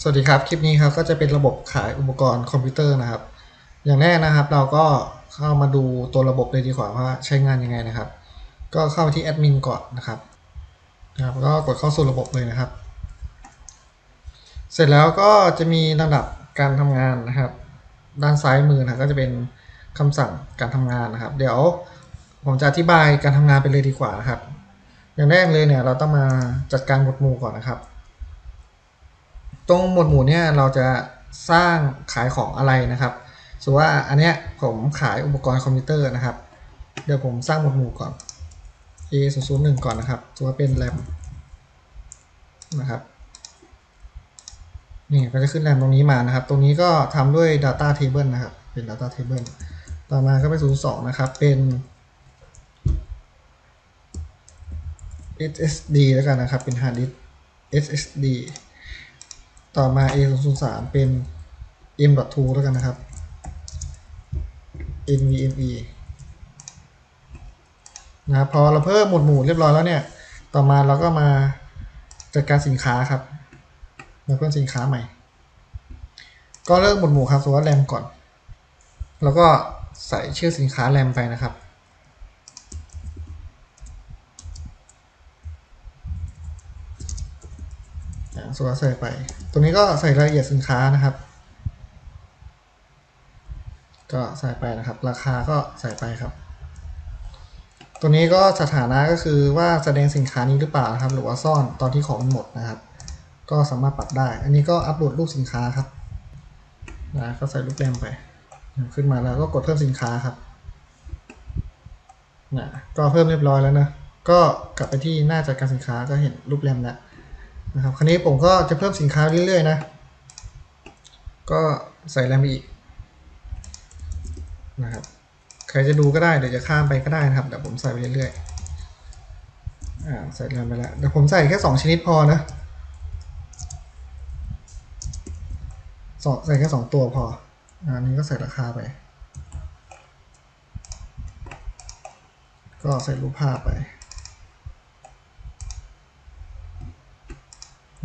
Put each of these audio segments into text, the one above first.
สวัสดีครับ คลิปนี้ครับก็จะเป็นระบบขายอุปกรณ์คอมพิวเตอร์นะครับ อย่างแรกนะครับ เราก็เข้ามาดูตัวระบบเลยดีกว่าว่าใช้งานยังไงนะครับ ก็เข้าที่แอดมินก่อนนะครับนะครับก็กดเข้าสู่ระบบเลยนะครับ เสร็จแล้วก็จะมีลำดับการทำงานนะครับ ด้านซ้ายมือนะก็จะเป็นคำสั่งการทำงานนะครับ เดี๋ยวผมจะอธิบายการทำงานไปเลยดีกว่านะครับ อย่างแรกเลยเนี่ยเราต้องมาจัดการหมวดหมู่ก่อนนะครับ ตรงหมวดหมู่เนี่ยเราจะสร้างขายของอะไรนะครับสมมติว่าอันเนี้ยผมขายอุปกรณ์คอมพิวเตอร์นะครับ เดี๋ยวผมสร้างหมวดหมู่ก่อน A 0 0 1ก่อนนะครับสมมติว่าเป็น RAM นะครับนี่ก็จะขึ้นแรมตรงนี้มานะครับ ตรงนี้ก็ทำด้วย Data Table นะครับ เป็น Data Table ต่อมาก็ไป0 2 นะครับ เป็น SSD แล้วกันนะครับ เป็น Hard Disk SSD ต่อมา A 0 0 3เป็น M.2 แล้วกันนะครับ NVMe นะครับพอเราเพิ่มหมวดหมู่เรียบร้อยแล้วเนี่ย ต่อมาเราก็มาจัดการสินค้าครับ มาเพิ่มสินค้าใหม่ ก็เริ่มหมวดหมู่ครับสมมติว่าแรมก่อน แล้วก็ใส่ชื่อสินค้าแรมไปนะครับ สมมติใส่ไป ตรงนี้ก็ใส่รายละเอียดสินค้านะครับ ก็ใส่ไปนะครับ ราคาก็ใส่ไปครับ ตัวนี้ก็สถานะก็คือว่าแสดงสินค้านี้หรือเปล่านะครับ หรือว่าซ่อนตอนที่ของมันหมดนะครับ ก็สามารถปรับได้ อันนี้ก็อัปโหลดรูปสินค้าครับนะก็ใส่รูปแรมไป ขึ้นมาแล้วก็กดเพิ่มสินค้าครับนะก็เพิ่มเรียบร้อยแล้วนะ ก็กลับไปที่หน้าจัดการสินค้าก็เห็นรูปแรมแล้ว นะครับคราวนี้ผมก็จะเพิ่มสินค้าเรื่อยๆนะ ก็ใส่แรมอีกนะครับใครจะดูก็ได้เดี๋ยวจะข้ามไปก็ได้นะครับเดี๋ยวผมใส่ไปเรื่อยๆอ่าใส่แรมไปแล้วเดี๋ยวผมใส่แค่สองชนิดพอนะสองใส่แค่สองตัวพออันนี้ก็ใส่ราคาไป ก็ใส่รูปภาพไป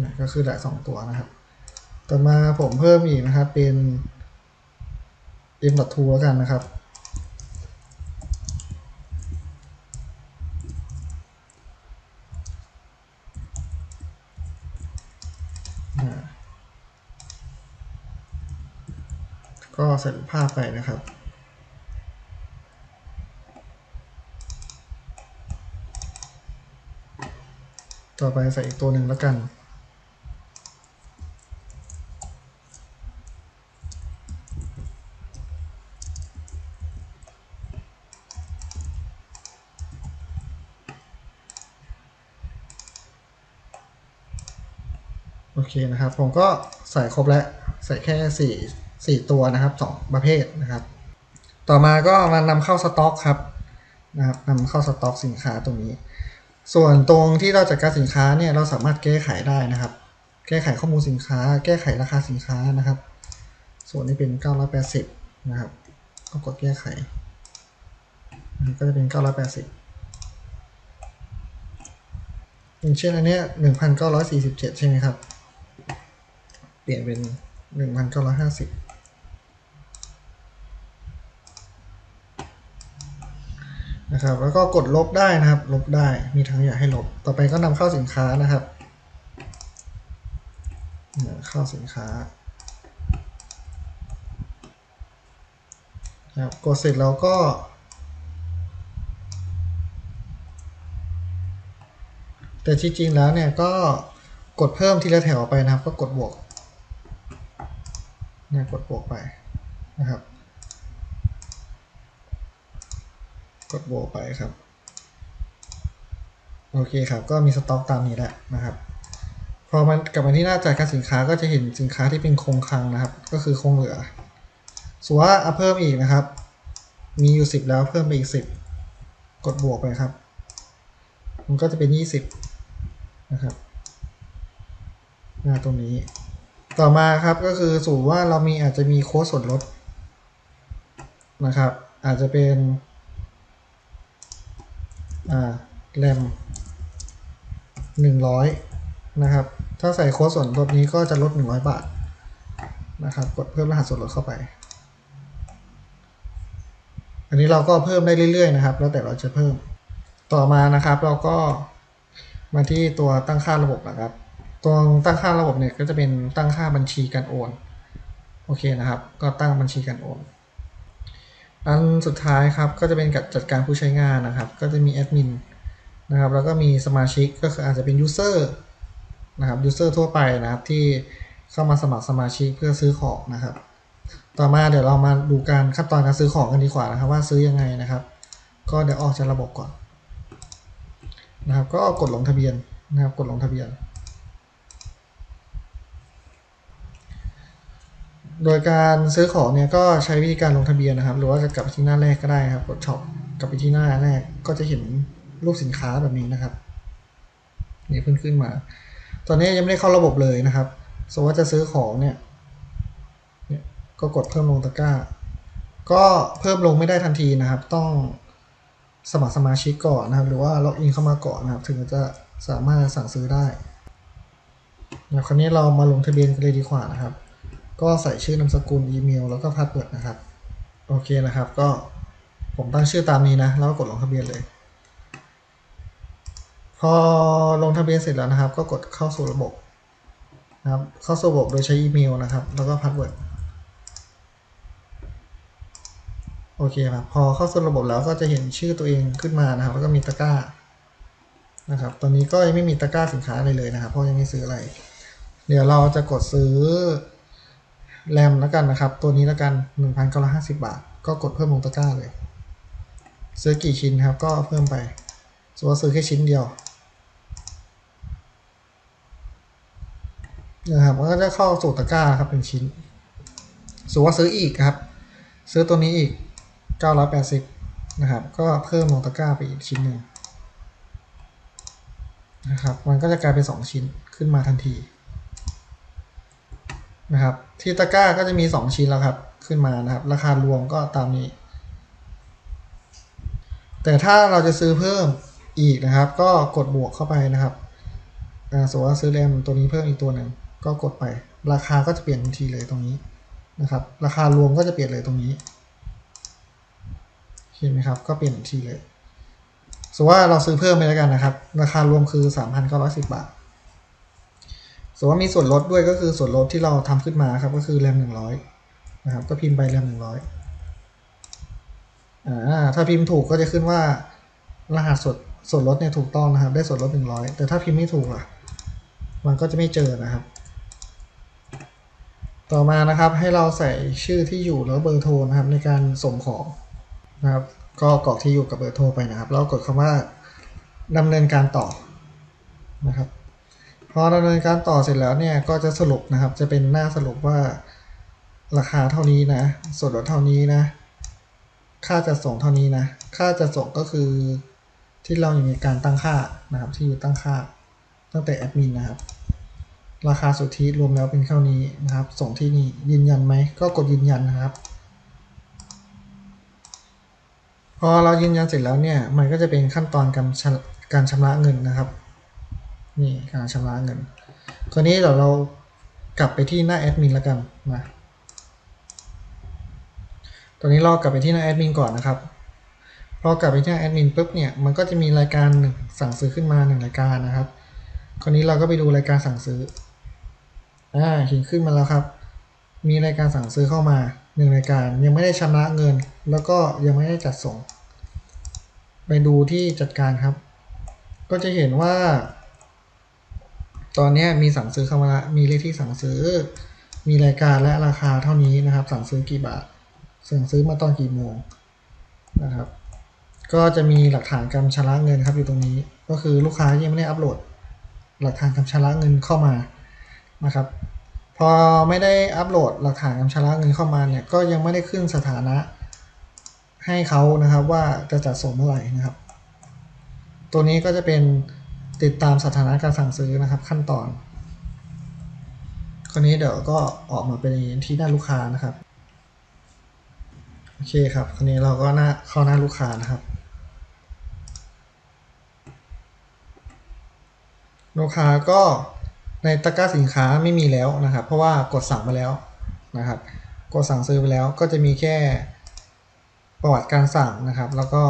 นี่ก็คือได้สองตัวนะครับ ต่อมาผมเพิ่มอีกนะครับเป็น m.2 แล้วกันนะครับก็ใส่รูปภาพไปนะครับ ต่อไปใส่อีกตัวหนึ่งแล้วกัน เคนะครับ ผมก็ใส่ครบแล้ว ใส่แค่สี่สี่ตัวนะครับสองประเภทนะครับ ต่อมาก็มานำเข้าสต็อกครับนะครับนำเข้าสต็อกสินค้าตรงนี้ ส่วนตรงที่เราจัดการสินค้าเนี่ยเราสามารถแก้ไขได้นะครับ แก้ไขข้อมูลสินค้า แก้ไขราคาสินค้านะครับ ส่วนนี้เป็น 980 นะครับก็กดแก้ไขก็จะเป็น 980อย่างเช่นอันเนี้ย1,947 ใช่ไหมครับ ลี่ยนเป็น1,950นะครับ แล้วก็กดลบได้นะครับ ลบได้ มีทั้งอยากให้ลบ ต่อไปก็นำเข้าสินค้านะครับ เข้าสินค้าครับกดเสร็จแล้วก็ แต่จริงๆแล้วเนี่ยก็กดเพิ่มทีละแถวไปนะครับ ก็กดบวก เนี่ยกดบวกไปนะครับ กดบวกไปครับ โอเคครับ ก็มีสต็อกตามนี้แหละนะครับ พอมันกลับมาที่หน้าจ่ายการสินค้าก็จะเห็นสินค้าที่เป็นคงคลังนะครับ ก็คือคงเหลือส่วนว่าเอาเพิ่มอีกนะครับ มีอยู่ 10 แล้วเพิ่มไปอีก 10 กดบวกไปครับ มันก็จะเป็น 20 นะครับหน้าตรงนี้ ต่อมาครับก็คือสูตรว่าเรามีอาจจะมีโค้ดส่วนลดนะครับ อาจจะเป็นอ่าแรมหนึ่งร้อยนะครับ ถ้าใส่โค้ดส่วนลดนี้ก็จะลด100บาทนะครับ กดเพิ่มรหัสส่วนลดเข้าไป อันนี้เราก็เพิ่มได้เรื่อยๆนะครับ แล้วแต่เราจะเพิ่มต่อมานะครับเราก็มาที่ตัวตั้งค่าระบบนะครับ ตัวตั้งค่าระบบเนี่ยก็จะเป็นตั้งค่าบัญชีการโอน โอเคนะครับ ก็ตั้งบัญชีการโอน อันสุดท้ายครับก็จะเป็นการจัดการผู้ใช้งานนะครับ ก็จะมีแอดมินนะครับแล้วก็มีสมาชิกก็คืออาจจะเป็นยูเซอร์นะครับยูเซอร์ทั่วไปนะครับที่เข้ามาสมัครสมาชิกเพื่อซื้อของนะครับ ต่อมาเดี๋ยวเรามาดูการขั้นตอนการซื้อของกันดีกว่านะครับ ว่าซื้อยังไงนะครับ ก็เดี๋ยวออกจากระบบก่อนนะครับ ก็กดลงทะเบียนนะครับ กดลงทะเบียน โดยการซื้อของเนี่ยก็ใช้วิธีการลงทะเบียนนะครับ หรือว่าจะกลับไปที่หน้าแรกก็ได้ครับ กดช็อปกลับไปที่หน้าแรกก็จะเห็นรูปสินค้าแบบนี้นะครับนี่เพิ่งขึ้นมา ตอนนี้ยังไม่ได้เข้าระบบเลยนะครับ สมมติว่าจะซื้อของเนี่ยเนี่ยก็กดเพิ่มลงตะกร้า ก็เพิ่มลงไม่ได้ทันทีนะครับ ต้องสมัครสมาชิกก่อนนะครับ หรือว่าล็อกอินเข้ามาก่อนนะครับ ถึงจะสามารถสั่งซื้อได้เดี๋ยวคราวนี้เรามาลงทะเบียนกันเลยดีกว่านะครับ ก็ใส่ชื่อนามสกุลอีเมลแล้วก็พาสเวิร์ดนะครับ โอเคนะครับ ก็ผมตั้งชื่อตามนี้นะ แล้วก็กดลงทะเบียนเลย พอลงทะเบียนเสร็จแล้วนะครับ ก็กดเข้าสู่ระบบนะครับ เข้าสู่ระบบโดยใช้อีเมลนะครับ แล้วก็พาสเวิร์ดโอเคครับ พอเข้าสู่ระบบแล้วก็จะเห็นชื่อตัวเองขึ้นมานะครับ แล้วก็มีตะกร้านะครับ ตอนนี้ก็ยังไม่มีตะกร้าสินค้าอะไรเลยนะครับ เพราะยังไม่ซื้ออะไร เดี๋ยวเราจะกดซื้อ แรมแล้วกันนะครับ ตัวนี้แล้วกัน 1,950 บาท ก็กดเพิ่มลงตะกร้าเลย ซื้อกี่ชิ้นครับ ก็เพิ่มไปสมมติว่าซื้อแค่ชิ้นเดียวนะครับมันก็จะเข้าสู่ตะกร้าครับเป็นชิ้นสมมติว่าซื้ออีกครับ ซื้อตัวนี้อีก 980 นะครับ ก็เพิ่มลงตะกร้าไปอีกชิ้นหนึ่งนะครับ มันก็จะกลายเป็น 2 ชิ้นขึ้นมาทันที นะครับ ที่ตะกร้าก็จะมี 2 ชิ้นแล้วครับ ขึ้นมานะครับ ราคารวมก็ตามนี้ แต่ถ้าเราจะซื้อเพิ่มอีกนะครับ ก็กดบวกเข้าไปนะครับสมมติว่าซื้อแรมตัวนี้เพิ่มอีกตัวหนึ่งก็กดไป ราคาก็จะเปลี่ยนทันทีเลยตรงนี้นะครับ ราคารวมก็จะเปลี่ยนเลยตรงนี้เห็นไหมครับ ก็เปลี่ยนทันทีเลยสมมติว่าเราซื้อเพิ่มไปแล้วกันนะครับ ราคารวมคือ 3,910 บาท สมมติว่ามีส่วนลดด้วยก็คือส่วนลดที่เราทำขึ้นมาครับก็คือแรมหนึ่งร้อยนะครับก็พิมพ์ไปแรมหนึ่งร้อยอ่าถ้าพิมพ์ถูกก็จะขึ้นว่ารหัสส่วนส่วนลดเนี่ยถูกต้องนะครับ ได้ส่วนลดหนึ่งร้อยแต่ถ้าพิมพ์ไม่ถูกล่ะ มันก็จะไม่เจอนะครับ ต่อมานะครับให้เราใส่ชื่อที่อยู่แล้วเบอร์โทรนะครับ ในการส่งของนะครับ ก็กรอกที่อยู่กับเบอร์โทรไปนะครับ แล้วกดคำว่าดำเนินการต่อนะครับ พอดำเนินการต่อเสร็จแล้วเนี่ยก็จะสรุปนะครับ จะเป็นหน้าสรุปว่าราคาเท่านี้นะ ส่วนลดเท่านี้นะ ค่าจัดส่งเท่านี้นะ ค่าจัดส่งก็คือที่เราอยู่ในการตั้งค่านะครับที่อยู่ตั้งค่าตั้งแต่แอดมินนะครับ ราคาสุทธิรวมแล้วเป็นเท่านี้นะครับ ส่งที่นี่ยืนยันไหมก็กดยืนยันนะครับ พอเรายืนยันเสร็จแล้วเนี่ยมันก็จะเป็นขั้นตอนการชำการชำระเงินนะครับ นี่การชำระเงินคราวนี้เดี๋ยวเรากลับไปที่หน้าแอดมินแล้วกันนะตอนนี้เรากลับไปที่หน้าแอดมินก่อนนะครับพอกลับไปที่หน้าแอดมินปุ๊บเนี่ยมันก็จะมีรายการหนึ่งสั่งซื้อขึ้นมาหนึ่งรายการนะครับ คราวนี้เราก็ไปดูรายการสั่งซื้ออ่าเห็นขึ้นมาแล้วครับ มีรายการสั่งซื้อเข้ามาหนึ่งรายการยังไม่ได้ชำระเงิน แล้วก็ยังไม่ได้จัดส่ง ไปดูที่จัดการครับ ก็จะเห็นว่า ตอนนี้มีสั่งซื้อเข้ามาละมีเลขที่สั่งซื้อ มีรายการและราคาเท่านี้นะครับ สั่งซื้อกี่บาท สั่งซื้อมาตอนกี่โมงนะครับ ก็จะมีหลักฐานการชำระเงินครับอยู่ตรงนี้ ก็คือลูกค้ายังไม่ได้อัปโหลด หลักฐานการชำระเงินเข้ามานะครับ พอไม่ได้อัปโหลดหลักฐานการชำระเงินเข้ามาเนี่ย ก็ยังไม่ได้ขึ้นสถานะ ให้เขานะครับว่าจะจัดส่งเมื่อไหร่นะครับ ตัวนี้ก็จะเป็น ติดตามสถานะการสั่งซื้อนะครับ ขั้นตอน คราวนี้เดี๋ยวก็ออกมาเป็นที่หน้าลูกค้านะครับ โอเคครับ คราวนี้เราก็หน้าเข้าหน้าลูกค้านะครับ ลูกค้าก็ในตะกร้าสินค้าไม่มีแล้วนะครับ เพราะว่ากดสั่งไปแล้วนะครับ กดสั่งซื้อไปแล้วก็จะมีแค่ประวัติการสั่งนะครับ แล้วก็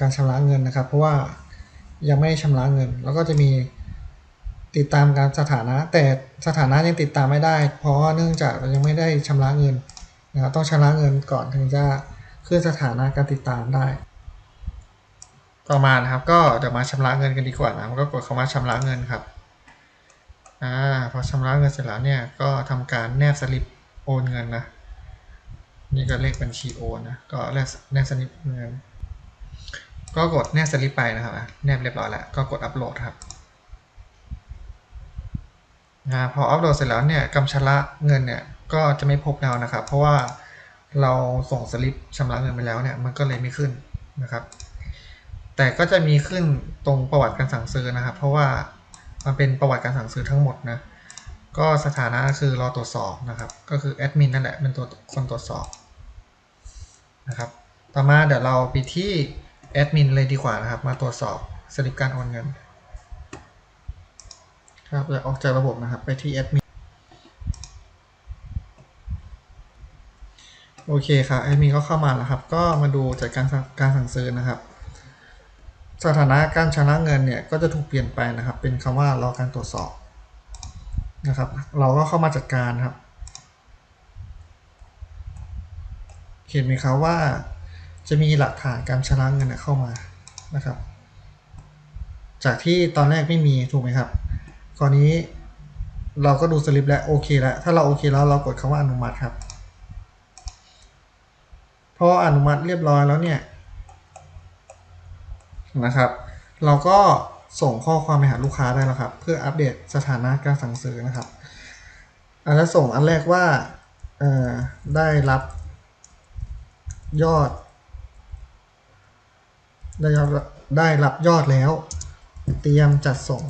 การชำระเงินนะครับ เพราะว่า ยังไม่ได้ชำระเงิน แล้วก็จะมีติดตามการสถานะ แต่สถานะยังติดตามไม่ได้ เพราะว่าเนื่องจากเรายังไม่ได้ชำระเงินนะครับต้องชำระเงินก่อนถึงจะขึ้นสถานะการติดตามได้ ต่อมานะครับก็เดี๋ยวมาชำระเงินกันดีกว่านะก็กดคำว่าชำระเงินครับอ่าพอชำระเงินเสร็จแล้วเนี่ยก็ทำการแนบสลิปโอนเงินนะนี่ก็เลขบัญชีโอนนะก็แนบสลิปเงิน ก็กดแนบสลิปไปนะครับแนบเรียบร้อยแล้วก็กดอัปโหลดครับอ่าพออัปโหลดเสร็จแล้วเนี่ยกำชำระเงินเนี่ยก็จะไม่พบแล้วนะครับ เพราะว่าเราส่งสลิปชำระเงินไปแล้วเนี่ยมันก็เลยไม่ขึ้นนะครับ แต่ก็จะมีขึ้นตรงประวัติการสั่งซื้อนะครับ เพราะว่ามันเป็นประวัติการสั่งซื้อทั้งหมดนะก็สถานะคือรอตรวจสอบนะครับ ก็คือแอดมินนั่นแหละเป็นตัวคนตรวจสอบนะครับ ต่อมาเดี๋ยวเราไปที่ แอดมินเลยดีกว่านะครับ มาตรวจสอบสลิปการโอนเงิน ครับเดี๋ยวออกจากระบบนะครับไปที่แอดมินโอเคครับแอดมินก็เข้ามาแล้วครับ ก็มาดูจากการการสั่งซื้อนะครับ สถานะการชำระเงินเนี่ยก็จะถูกเปลี่ยนไปนะครับ เป็นคำว่ารอการตรวจสอบนะครับ เราก็เข้ามาจัดการครับเห็นไหมครับว่า จะมีหลักฐานการชำระเงินเข้ามานะครับ จากที่ตอนแรกไม่มีถูกไหมครับคราวนี้เราก็ดูสลิปแล้วโอเคแล้วถ้าเราโอเคแล้วเรากดคำว่าอนุมัติครับ พออนุมัติเรียบร้อยแล้วเนี่ยนะครับ เราก็ส่งข้อความไปหาลูกค้าได้แล้วครับ เพื่ออัปเดตสถานะการสั่งซื้อนะครับอาจจะส่งอันแรกว่าได้รับยอด ได้รับได้รับยอดแล้ว เตรียมจัดส่ง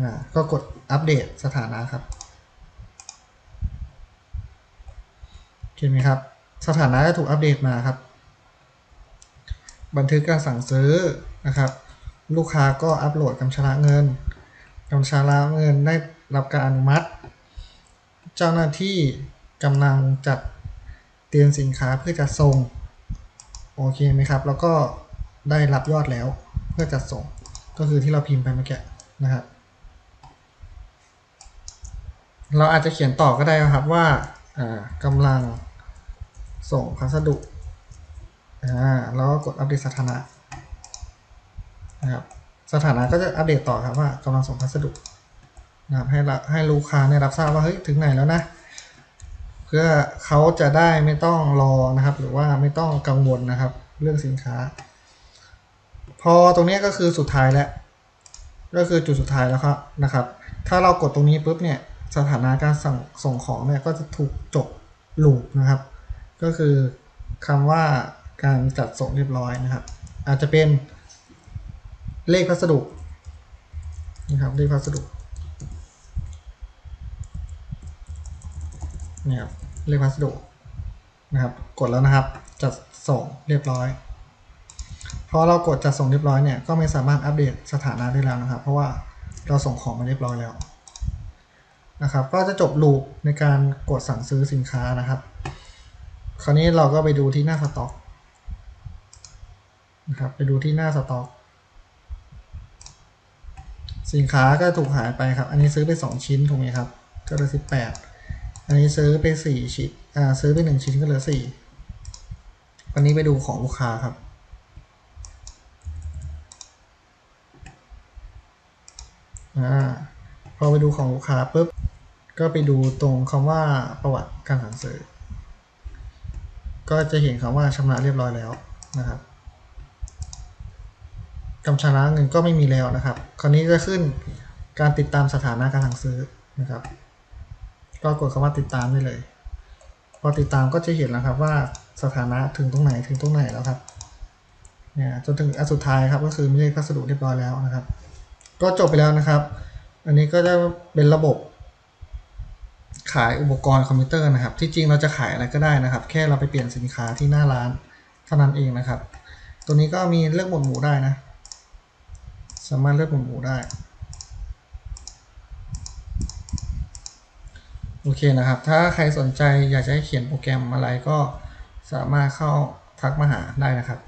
อ่าก็กดอัปเดตสถานะครับเห็นไหมครับ สถานะจะถูกอัปเดตมาครับ บันทึกการสั่งซื้อนะครับ ลูกค้าก็อัปโหลดกำชำระเงินกำชำระเงินได้รับการอนุมัติ เจ้าหน้าที่กำลังจัดเตรียมสินค้าเพื่อจะส่งโอเคไหมครับ แล้วก็ ได้รับยอดแล้วเพื่อจัดส่งก็คือที่เราพิมพ์ไปเมื่อกี้นะครับ เราอาจจะเขียนต่อก็ได้นะครับว่าอ่ากำลังส่งพัสดุอ่าแล้วก็กดอัปเดตสถานะนะครับสถานะก็จะอัปเดตต่อครับว่ากำลังส่งพัสดุนะครับให้ละให้ลูกค้าเนี่ยรับทราบว่าเฮ้ยถึงไหนแล้วนะเพื่อเขาจะได้ไม่ต้องรอนะครับ หรือว่าไม่ต้องกังวลนะครับ เรื่องสินค้า พอตรงนี้ก็คือสุดท้ายแล้ว ก็คือจุดสุดท้ายแล้วครับนะครับ ถ้าเรากดตรงนี้ปุ๊บเนี่ยสถานะการส่งส่งของเนี่ยก็จะถูกจบลูปนะครับ ก็คือคำว่าการจัดส่งเรียบร้อยนะครับ อาจจะเป็นเลขพัสดุนะครับเลขพัสดุเนี่ยครับเลขพัสดุนะครับ กดแล้วนะครับ จัดส่งเรียบร้อย พอเรากดจัดส่งเรียบร้อยเนี่ยก็ไม่สามารถอัปเดตสถานะได้แล้วนะครับ เพราะว่าเราส่งของมาเรียบร้อยแล้วนะครับ ก็จะจบลูปในการกดสั่งซื้อสินค้านะครับ คราวนี้เราก็ไปดูที่หน้าสต็อกนะครับไปดูที่หน้าสต็อกสินค้าก็ถูกหายไปครับ อันนี้ซื้อไป 2 ชิ้นถูกไหมครับ ก็เหลือ18 อันนี้ซื้อไป4ชิ้น อ่า ซื้อไป 1 ชิ้นก็เหลือ4วันนี้ไปดูของลูกค้าครับ อ่าพอไปดูของลูกค้าปุ๊บก็ไปดูตรงคำว่าประวัติการสั่งซื้อ ก็จะเห็นคำว่าชำระเรียบร้อยแล้วนะครับกำชำระเงินก็ไม่มีแล้วนะครับ คราวนี้จะขึ้นการติดตามสถานะการสั่งซื้อนะครับ ก็กดคำว่าติดตามได้เลย พอติดตามก็จะเห็นแล้วครับว่าสถานะถึงตรงไหนถึงตรงไหนแล้วครับเนี่ยจนถึงอันสุดท้ายครับก็คือไม่ได้พัสดุเรียบร้อยแล้วนะครับ ก็จบไปแล้วนะครับ อันนี้ก็จะเป็นระบบขายอุปกรณ์คอมพิวเตอร์นะครับ ที่จริงเราจะขายอะไรก็ได้นะครับ แค่เราไปเปลี่ยนสินค้าที่หน้าร้านเท่านั้นเองนะครับ ตัวนี้ก็มีเลือกหมวดหมู่ได้นะ สามารถเลือกหมวดหมู่ได้ โอเคนะครับ ถ้าใครสนใจอยากจะให้เขียนโปรแกรมอะไรก็สามารถเข้าทักมาหาได้นะครับ